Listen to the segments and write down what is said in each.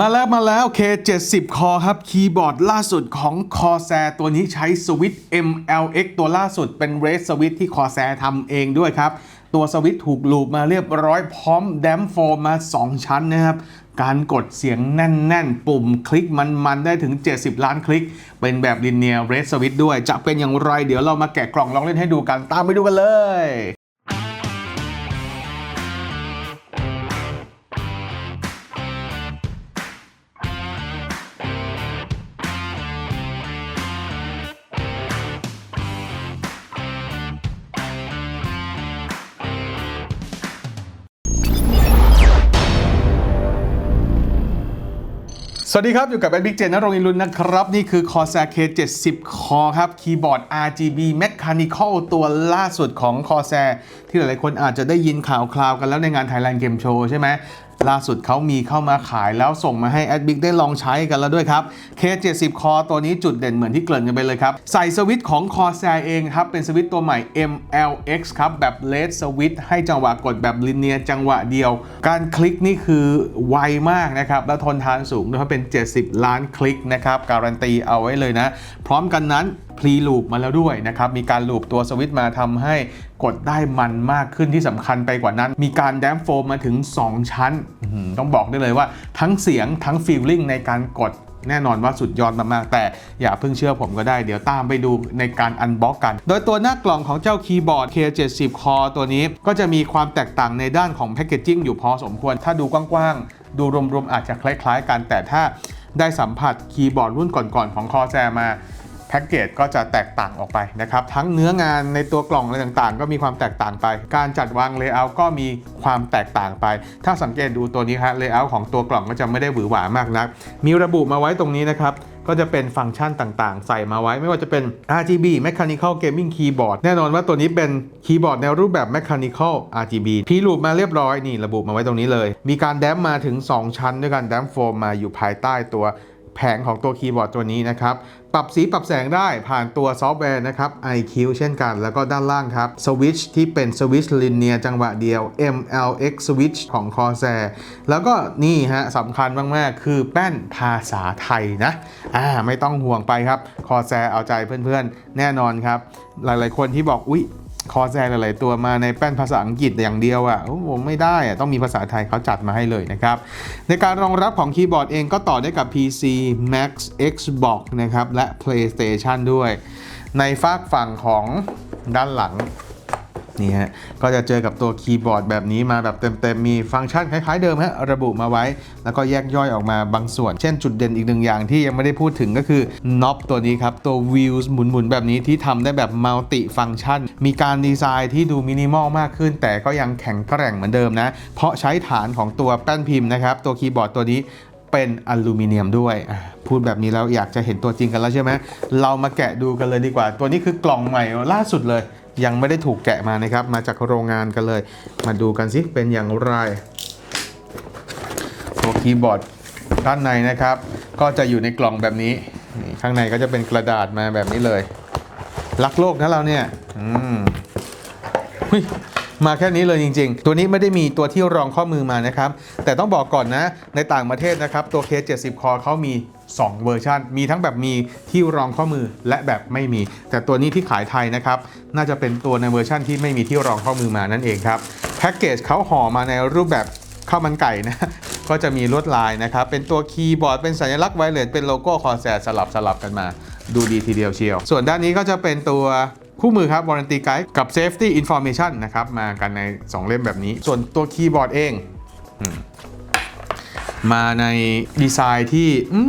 มาแล้วมาแล้ว K70 Core ครับ คีย์บอร์ดล่าสุดของ Corsair ตัวนี้ใช้สวิตช์ MLX ตัวล่าสุดเป็น Red สวิตช์ที่ Corsair ทำเองด้วยครับ ตัวสวิตช์ถูกลูปมาเรียบร้อยพร้อมแดมโฟมมา 2 ชั้นนะครับ การกดเสียงแน่น ๆ ปุ่มคลิกมัน ๆ ได้ถึง 70 ล้านคลิก เป็นแบบลินเนียเรสสวิตด้วย จะเป็นอย่างไร เดี๋ยวเรามาแกะกล่องลองเล่นให้ดูกันตามไปดูกันเลย สวัสดีครับ อยู่กับแอดบิ๊กเจนนรงอินลุนนะครับ นี่คือ Corsair K70 คอครับ คีย์บอร์ด RGB Mechanical ตัวล่าสุดของ Corsair ที่หลายๆคนอาจจะได้ยินข่าวคราวกันแล้วในงาน Thailand Game Show ใช่ไหม ล่าสุดเขามีเข้ามาขายแล้วส่งมาให้แอดบิ๊กได้ลองใช้กันแล้วด้วยครับ K70 Core ตัวนี้จุดเด่นเหมือนที่เกริ่นกันไปเลยครับ ใส่สวิตช์ของ Corsair เองครับ เป็นสวิตช์ตัวใหม่ MLX ครับ แบบ LED สวิตช์ให้จังหวะกดแบบลิเนียจังหวะเดียว การคลิกนี่คือไวมากนะครับ และทนทานสูงด้วยเพราะเป็น 70 ล้านคลิกนะครับ การันตีเอาไว้เลยนะ พร้อมกันนั้น พรีลูปมาแล้วด้วยนะครับ มีการลูปตัวสวิตช์มาทำให้กดได้มันมากขึ้นที่สำคัญไปกว่านั้น มีการแดมโฟมมาถึง 2 ชั้นอื้อหือต้องบอกได้เลยว่าทั้งเสียงทั้งฟีลลิ่งในการกดแน่นอนว่าสุดยอดมากๆ แต่อย่าเพิ่งเชื่อผมก็ได้ เดี๋ยวตามไปดูในการอันบ็อกกัน โดยตัวหน้ากล่องของเจ้าคีย์บอร์ด K70 Core ตัวนี้ก็จะมีความแตกต่างในด้านของแพคเกจจิ้งอยู่พอสมควร ถ้าดูกว้างๆ ดูรวมๆ อาจจะคล้ายๆ กัน แต่ถ้าได้สัมผัสคีย์บอร์ดรุ่นก่อนๆ ของ Corsair มา แพ็กเกจก็จะแตกต่างออกไปนะครับ ทั้งเนื้องานในตัวกล่องอะไรต่างๆ ก็มีความแตกต่างไป การจัดวางเลเยอร์ก็มีความแตกต่างไป ถ้าสังเกตดูตัวนี้ฮะเลเยอร์ของตัวกล่องก็จะไม่ได้หวือหวามากนัก มีระบุมาไว้ตรงนี้นะครับก็จะเป็นฟังก์ชันต่างๆ ใส่มาไว้ไม่ว่าจะเป็น RGB Mechanical Gaming Keyboard แน่นอนว่าตัวนี้เป็นคีย์บอร์ดแนรูปแบบ Mechanical RGB พีลูปมาเรียบร้อยนี่ระบุมาไว้ตรงนี้เลย มีการแดมมาถึง 2 ชั้นด้วยกันแดมโฟมมาอยู่ภายใต้ตัว แผงของตัวคีย์บอร์ดตัวนี้นะครับ ปรับสีปรับแสงได้ผ่านตัวซอฟต์แวร์นะครับ iQ เช่นกัน แล้วก็ด้านล่างครับสวิตช์ที่เป็นสวิตช์ลินเนียจังหวะเดียว MLX Switch ของ Corsair แล้วก็นี่ฮะสำคัญมาก ๆ คือแป้นภาษาไทยนะอ่าไม่ต้องห่วงไปครับ Corsair เอาใจเพื่อน ๆ แน่นอนครับ หลาย ๆ คนที่บอกอุ๊ย คอแซหลายๆตัวมาในแป้นภาษาอังกฤษอย่างเดียวอะ่ะผมไม่ได้อะต้องมีภาษาไทยเขาจัดมาให้เลยนะครับ ในการรองรับของคีย์บอร์ดเองก็ต่อได้กับ PC Mac Xbox นะครับ และ PlayStation ด้วย ในฝากฝั่งของด้านหลัง นี่ฮะ ก็จะเจอกับตัวคีย์บอร์ดแบบนี้มาแบบเต็มๆ มีฟังก์ชันคล้ายๆเดิมฮะ ระบุมาไว้ แล้วก็แยกย่อยออกมาบางส่วน เช่นจุดเด่นอีกหนึ่งอย่างที่ยังไม่ได้พูดถึงก็คือน็อปตัวนี้ครับ ตัว Wheels หมุนๆ แบบนี้ที่ทำได้แบบมัลติฟังก์ชัน มีการดีไซน์ที่ดูมินิมอลมากขึ้น แต่ก็ยังแข็งแกร่งเหมือนเดิมนะ เพราะใช้ฐานของตัวแป้นพิมพ์นะครับ ตัวคีย์บอร์ดตัวนี้ เป็นอลูมิเนียมด้วย พูดแบบนี้แล้วอยากจะเห็นตัวจริงกันแล้วใช่ไหม เรามาแกะดูกันเลยดีกว่า ตัวนี้คือกล่องใหม่ล่าสุดเลย ยังไม่ได้ถูกแกะมานะครับ มาจากโรงงานกันเลย มาดูกันสิเป็นอย่างไรตัวคีย์บอร์ดด้านในนะครับ ก็จะอยู่ในกล่องแบบนี้นข้างในก็จะเป็นกระดาษมาแบบนี้เลย รักโลกนะเราเนี่ย อืมหุ้ย มาแค่นี้เลยจริง ๆ ตัวนี้ไม่ได้มีตัวที่รองข้อมือมานะครับ แต่ต้องบอกก่อนนะ ในต่างประเทศนะครับ ตัว K70 Core เขามี 2 เวอร์ชันมีทั้งแบบมีที่รองข้อมือและแบบไม่มี แต่ตัวนี้ที่ขายไทยนะครับ น่าจะเป็นตัวในเวอร์ชันที่ไม่มีที่รองข้อมือมานั่นเองครับ แพ็กเกจเขาห่อมาในรูปแบบข้าวมันไก่นะก็จะมีลวดลายนะครับ เป็นตัวคีย์บอร์ด เป็นสัญลักษณ์ไวเลสเป็นโลโก้คอแซสลับสลับกันมา ดูดีทีเดียวเชียว ส่วนด้านนี้ก็จะเป็นตัว คู่มือครับ Warranty Guide กับ Safety Information นะครับมากันใน 2 เล่มแบบนี้ ส่วนตัวคีย์บอร์ดเอง มาในดีไซน์ที่อื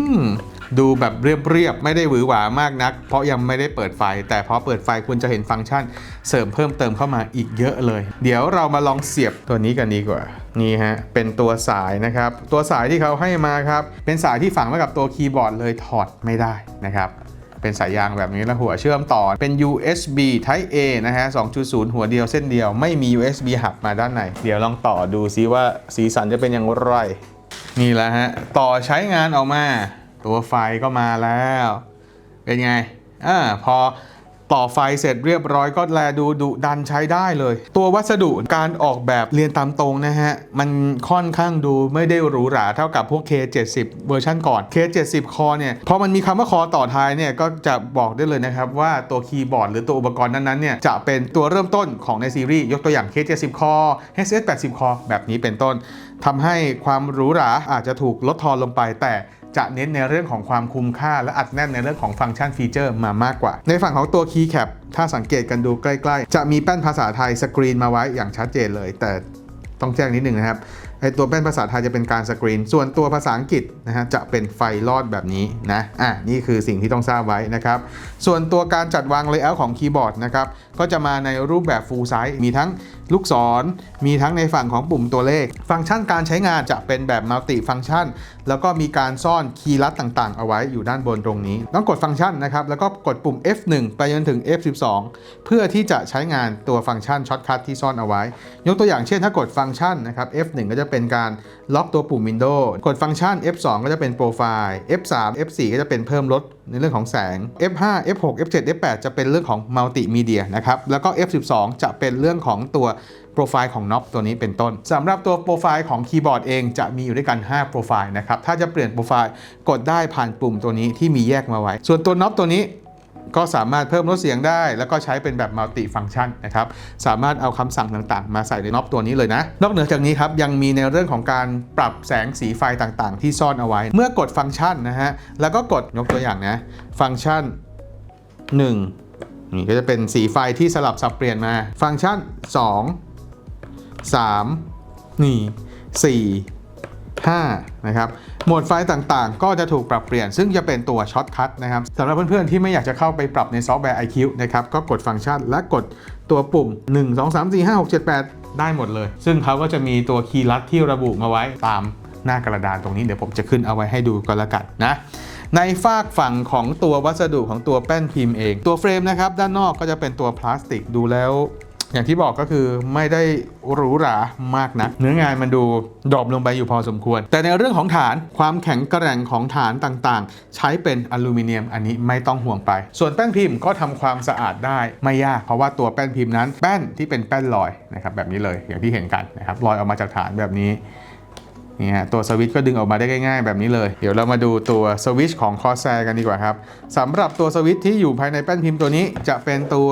ดูแบบเรียบๆ ไม่ได้หวือหวามากนัก เพราะยังไม่ได้เปิดไฟ แต่พอเปิดไฟคุณจะเห็นฟังก์ชัน เสริมเพิ่มเติมเข้ามาอีกเยอะเลย เดี๋ยวเรามาลองเสียบตัวนี้กันดีกว่า นี่ฮะ เป็นตัวสายนะครับ ตัวสายที่เขาให้มาครับ เป็นสายที่ฝังไว้กับตัวคีย์บอร์ดเลยถอดไม่ได้นะครับ เป็นสายยางแบบนี้แล้วหัวเชื่อมต่อเป็น USB Type A นะฮะ 2.0 หัวเดียวเส้นเดียวไม่มี USB หับมาด้านใน เดี๋ยวลองต่อดูซิว่าสีสันจะเป็นอย่างไร นี่แหละฮะ ต่อใช้งานออกมา ตัวไฟก็มาแล้ว เป็นไงอ่าพอ ต่อไฟเสร็จเรียบร้อยก็แลดูดุดันใช้ได้เลย ตัววัสดุการออกแบบเรียนตามตรงนะฮะ มันค่อนข้างดูไม่ได้หรูหราเท่ากับพวก K70 เวอร์ชันก่อน K70 คอเนี่ยพอมันมีคำว่าคอต่อท้ายเนี่ยก็จะบอกได้เลยนะครับ ว่าตัวคีย์บอร์ดหรือตัวอุปกรณ์นั้นๆเนี่ยจะเป็นตัวเริ่มต้นของในซีรีส์ยกตัวอย่าง K70 คอ HS80 คอแบบนี้เป็นต้นทำให้ความหรูหราอาจจะถูกลดทอนลงไปแต่ จะเน้นในเรื่องของความคุ้มค่า และอัดแน่นในเรื่องของฟังก์ชันฟีเจอร์มามากกว่า ในฝั่งของตัว Keycap ถ้าสังเกตกันดูใกล้ๆ จะมีแป้นภาษาไทยสกรีนมาไว้อย่างชัดเจนเลย แต่ต้องแจ้งนิดหนึ่งนะครับไอตัวแป้นภาษาไทยจะเป็นการสกรีน ส่วนตัวภาษาอังกฤษนะฮะจะเป็นไฟลอดแบบนี้นะอะนี่คือสิ่งที่ต้องทราบไว้นะครับ ส่วนตัวการจัดวาง layout ของคีย์บอร์ดนะครับก็จะมาในรูปแบบ full size มีทั้งลูกศร มีทั้งในฝั่งของปุ่มตัวเลข ฟังก์ชันการใช้งานจะเป็นแบบ multi function แล้วก็มีการซ่อนคีย์ลัดต่างๆ เอาไว้อยู่ด้านบนตรงนี้ ต้องกดฟังก์ชันนะครับ แล้วก็กดปุ่ม F1 ไปจนถึง F12 เพื่อที่จะใช้งานตัวฟังก์ชันช็อตคัทที่ซ่อนเอาไว้ ยกตัวอย่างเช่นถ้ากดฟังก์ชันนะครับ F1 ก็จะเป็นการล็อกตัวปุ่ม Windows กดฟังก์ชัน F2 ก็จะเป็นโปรไฟล์ F3 F4 ก็จะเป็นเพิ่มลด ในเรื่องของแสง F5 F6 F7 F8 จะเป็นเรื่องของมัลติมีเดียนะครับ แล้วก็ F12 จะเป็นเรื่องของตัวโปรไฟล์ของน็อปตัวนี้เป็นต้นสำหรับตัวโปรไฟล์ของคีย์บอร์ดเองจะมีอยู่ด้วยกัน 5 โปรไฟล์นะครับ ถ้าจะเปลี่ยนโปรไฟล์กดได้ผ่านปุ่มตัวนี้ที่มีแยกมาไว้ ส่วนตัวน็อปตัวนี้ ก็สามารถเพิ่มลดเสียงได้ แล้วก็ใช้เป็นแบบมัลติฟัง c t ชันนะครับสามารถเอาคำสั่งต่างๆ มาใส่ในน็อปตัวนี้เลยนะ นอกเหนือจากนี้ครับยังมีในเรื่องของการปรับแสงสีไฟต่างๆ ที่ซ่อนเอาไว้ เมื่อกดฟังก์ชันนะฮะแล้วก็กดยกตัวอย่างนะฟังก์ชัน 1 นี่ก็จะเป็นสีไฟที่สลับสับเปลี่ยนมา ฟังก์ชัน 2 3 นี่4 5นะครับโหมดไฟต่างๆ ก็จะถูกปรับเปลี่ยน ซึ่งจะเป็นตัวช็อตคัทนะครับสำหรับเพื่อนๆ ที่ไม่อยากจะเข้าไปปรับในซอฟต์แวร์ iQ นะครับก็กดฟังก์ชันและกดตัวปุ่ม 1 2 3 4 5 6 7 8 ได้หมดเลย ซึ่งเขาก็จะมีตัวคีย์ลัดที่ระบุมาไว้ตามหน้ากระดานตรงนี้เดี๋ยวผมจะขึ้นเอาไว้ให้ดูก็แล้วกันนะในฝากฝั่งของตัววัสดุของตัวแป้นพิมพ์เอง ตัวเฟรมนะครับด้านนอกก็จะเป็นตัวพลาสติกดูแล้ว อย่างที่บอกก็คือไม่ได้หรูหรามากนะเนื้องานมันดูดรอปลงไปอยู่พอสมควร แต่ในเรื่องของฐานความแข็งแกร่งของฐานต่างๆ ใช้เป็นอลูมิเนียมอันนี้ไม่ต้องห่วงไป ส่วนแป้นพิมพ์ก็ทำความสะอาดได้ไม่ยาก เพราะว่าตัวแป้นพิมพ์นั้น แป้นที่เป็นแป้นลอยนะครับแบบนี้เลยอย่างที่เห็นกันนะครับลอยออกมาจากฐานแบบนี้นี่ฮะตัวสวิตช์ก็ดึงออกมาได้ง่ายๆ แบบนี้เลย เดี๋ยวเรามาดูตัวสวิตช์ของ Corsair กันดีกว่าครับสำหรับตัวสวิตช์ที่อยู่ภายในแป้นพิมพ์ตัวนี้จะเป็นตัว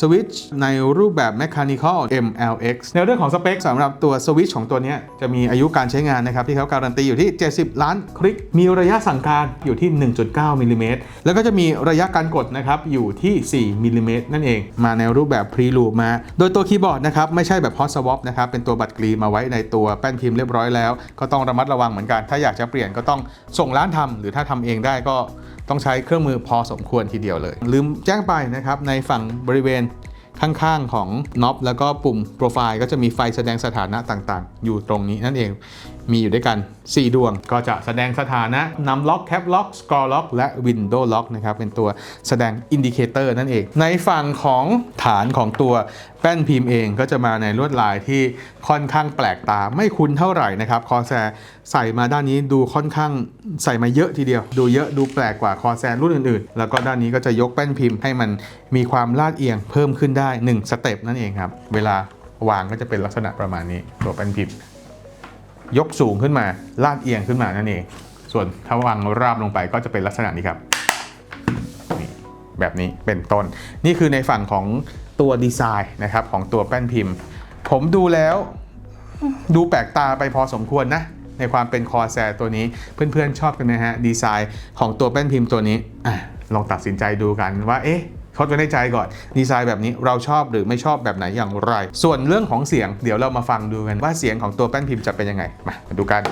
สวิตช์ในรูปแบบ Mechanical MLX ในเรื่องของสเปคสำหรับตัวสวิตช์ของตัวเนี้ยจะมีอายุการใช้งานนะครับ ที่เขาการันตีอยู่ที่ 70 ล้านคลิก มีระยะสั่งการอยู่ที่ 1.9มิลลิเมตรแล้วก็จะมีระยะการกดนะครับ อยู่ที่ 4มิลลิเมตรนั่นเอง มาในรูปแบบ pre loop มา โดยตัวคีย์บอร์ดนะครับ ไม่ใช่แบบ hot swap นะครับ เป็นตัวบัตรกรีมาไว้ในตัวแป้นพิมพ์เรียบร้อยแล้ว ก็ต้องระมัดระวังเหมือนกัน ถ้าอยากจะเปลี่ยนก็ต้องส่งร้านทำหรือถ้าทำเองได้ก็ ต้องใช้เครื่องมือพอสมควรทีเดียวเลย ลืมแจ้งไปนะครับในฝั่งบริเวณข้างๆของน็อปแล้วก็ปุ่มโปรไฟล์ก็จะมีไฟแสดงสถานะต่างๆ อยู่ตรงนี้นั่นเอง มีอยู่ด้วยกัน 4 ดวง ก็จะแสดงสถานะนำล็อกแคปล็อกสกอร์ล็อกและวินโดว์ล็อกนะครับเป็นตัวแสดงอินดิเคเตอร์นั่นเอง ในฝั่งของฐานของตัวแป้นพิมพ์เองก็จะมาในลวดลายที่ค่อนข้างแปลกตาไม่คุ้นเท่าไหร่นะครับคอแซใส่มาด้านนี้ดูค่อนข้างใส่มาเยอะทีเดียว ดูเยอะดูแปลกกว่าคอแซรุ่นอื่นๆ แล้วก็ด้านนี้ก็จะยกแป้นพิมพ์ให้มันมีความลาดเอียงเพิ่มขึ้นได้ 1 สเต็ปนั่นเองครับเวลาวางก็จะเป็นลักษณะประมาณนี้ตัวแป้นพิมพ์ ยกสูงขึ้นมาลาดเอียงขึ้นมานั่นเอง ส่วนถ้าวางราบลงไปก็จะเป็นลักษณะนี้ครับ แบบนี้เป็นต้น นี่คือในฝั่งของตัวดีไซน์นะครับของตัวแป้นพิมพ์ ผมดูแล้วดูแปลกตาไปพอสมควรนะ ในความเป็นคอแซตัวนี้เพื่อนๆชอบกันไหมฮะ ดีไซน์ของตัวแป้นพิมพ์ตัวนี้อลองตัดสินใจดูกันว่าเอ๊ะ เขาจะได้ใจก่อน ดีไซน์แบบนี้เราชอบหรือไม่ชอบแบบไหนอย่างไร ส่วนเรื่องของเสียงเดี๋ยวเรามาฟังดูกันว่าเสียงของตัวแป้นพิมพ์จะเป็นยังไงมาดูกัน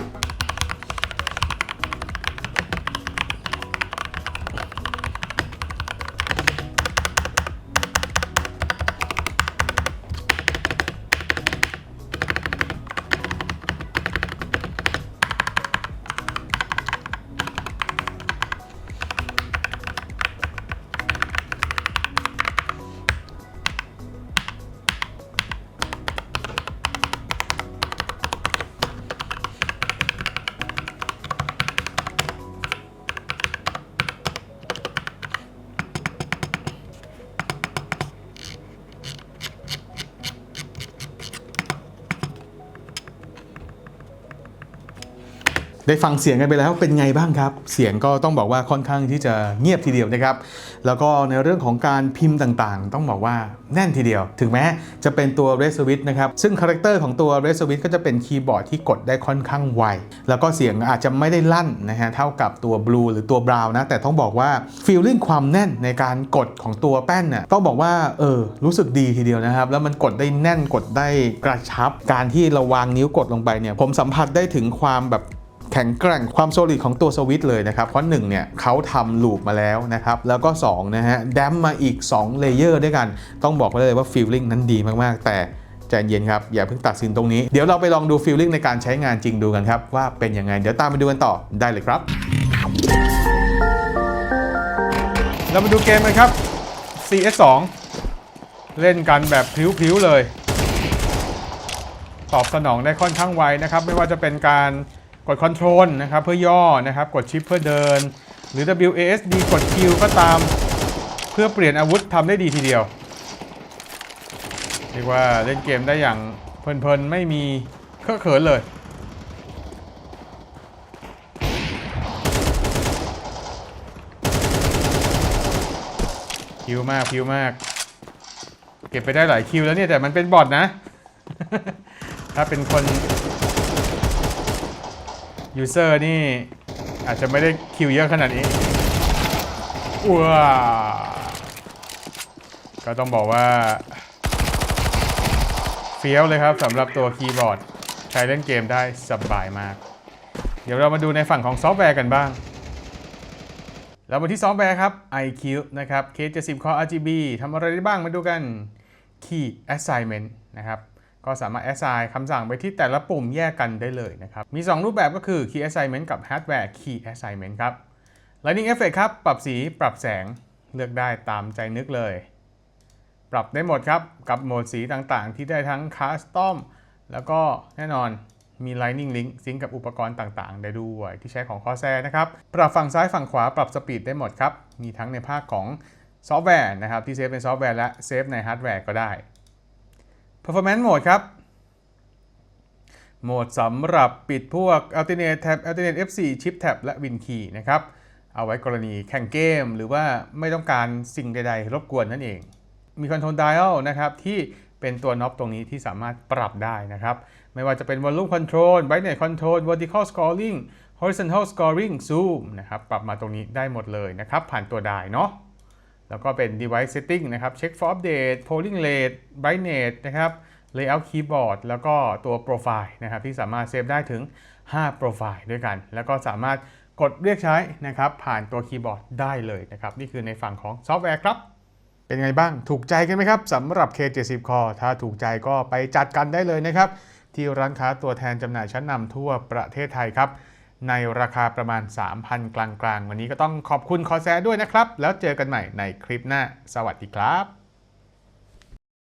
ได้ฟังเสียงกันไปแล้วเป็นไงบ้างครับ เสียงก็ต้องบอกว่าค่อนข้างที่จะเงียบทีเดียวนะครับ แล้วก็ในเรื่องของการพิมพ์ต่างๆ ต้องบอกว่าแน่นทีเดียว ถึงแม้จะเป็นตัว r e s w i t c h นะครับ ซึ่งคาแรคเตอร์ของตัว r e s w i t c h ก็จะเป็นคีย์บอร์ดที่กดได้ค่อนข้างไว แล้วก็เสียงอาจจะไม่ได้ลั่นนะฮะเท่ากับตัว Blue หรือตัว Brown นะ แต่ต้องบอกว่าฟีลลิ่งความแน่นในการกดของตัวแป้นน่ะต้องบอกว่าเออรู้สึกดีทีเดียวนะครับ แล้วมันกดได้แน่นกดได้กระชับ การที่เราวางนิ้วกดลงไปเนี่ยผมสัมผัสได้ถึงความแบบ แข็งแกร่งความโซลิดของตัวสวิตเลยนะครับ เพราะ1เนี่ยเขาทำลูปมาแล้วนะครับ แล้วก็2นะฮะแดมมาอีก2เลเยอร์ด้วยกัน ต้องบอกไว้เลยว่าฟีลลิ่งนั้นดีมากๆ แต่ใจเย็นครับ อย่าเพิ่งตัดสินตรงนี้ เดี๋ยวเราไปลองดูฟีลลิ่งในการใช้งานจริงดูกันครับ ว่าเป็นยังไง เดี๋ยวตามไปดูกันต่อได้เลยครับ เรามาดูเกมกันครับ CS2 เล่นกันแบบพลิ้วๆเลย ตอบสนองได้ค่อนข้างไวนะครับ ไม่ว่าจะเป็นการ กดคอนโทรลนะครับเพื่อย่อนะครับ กดชิปเพื่อเดิน หรือ WASD กด Q ก็ตาม เพื่อเปลี่ยนอาวุธทำได้ดีทีเดียวเรียกว่าเล่นเกมได้อย่างเพลินๆ ไม่มีเคอะเขินเลย คิวมากคิวมาก เก็บไปได้หลายคิวแล้วเนี่ย แต่มันเป็นบอทนะ ถ้าเป็นคน ยูเซอร์นี่ อาจจะไม่ได้คิวเยอะขนาดนี้ว้าก็ต้องบอกว่าเฟี้ยวเลยครับสำหรับตัวคีย์บอร์ด ใช้เล่นเกมได้สบายมาก เดี๋ยวเรามาดูในฝั่งของซอฟต์แวร์กันบ้างเรามาที่ซอฟต์แวร์ครับ iQ นะครับ K70 Core RGB ทำอะไรได้บ้างมาดูกัน Key Assignment นะครับ ก็สามารถ assign คำสั่งไปที่แต่ละปุ่มแยกกันได้เลยนะครับ มี 2 รูปแบบก็คือ Key Assignment กับ Hardware Key Assignment ครับ Lighting Effect ครับ ปรับสีปรับแสงเลือกได้ตามใจนึกเลย ปรับได้หมดครับ กับโหมดสีต่างๆ ที่ได้ทั้ง Custom แล้วก็แน่นอนมี Lightning Link ซิงกับอุปกรณ์ต่างๆ ได้ด้วย ที่ใช้ของ Corsair นะครับ ปรับฝั่งซ้ายฝั่งขวาปรับสปีดได้หมดครับ มีทั้งในภาคของซอฟต์แวร์นะครับที่เซฟในซอฟต์แวร์และเซฟในฮาร์ดแวร์ก็ได้ Performance Mode ครับ โหมดสำหรับปิดพวก Alternate Tab Alternate F4 Chip Tab และ Win Key นะครับ เอาไว้กรณีแข่งเกม หรือว่าไม่ต้องการสิ่งใด ๆ รบกวนนั่นเอง มี Control Dial นะครับ ที่เป็นตัวน็อปตรงนี้ที่สามารถปรับได้นะครับ ไม่ว่าจะเป็น Volume Control Brightness Control Vertical Scoring Horizontal Scoring Zoom นะครับ ปรับมาตรงนี้ได้หมดเลยนะครับ ผ่านตัวได้เนาะ แล้วก็เป็น device setting นะครับ check for update polling rate brightness นะครับ layout keyboard แล้วก็ตัว profile นะครับที่สามารถเซฟได้ถึง 5 profile ด้วยกัน แล้วก็สามารถกดเรียกใช้นะครับผ่านตัวคีย์บอร์ดได้เลยนะครับนี่คือในฝั่งของซอฟต์แวร์ครับเป็นไงบ้างถูกใจกันไหมครับสำหรับ K70 Core ถ้าถูกใจก็ไปจัดกันได้เลยนะครับที่ร้านค้าตัวแทนจำหน่ายชั้นนำทั่วประเทศไทยครับ ในราคาประมาณ 3,000 กลางๆ วันนี้ก็ต้องขอบคุณคอแซด้วยนะครับ แล้วเจอกันใหม่ในคลิปหน้า สวัสดีครับ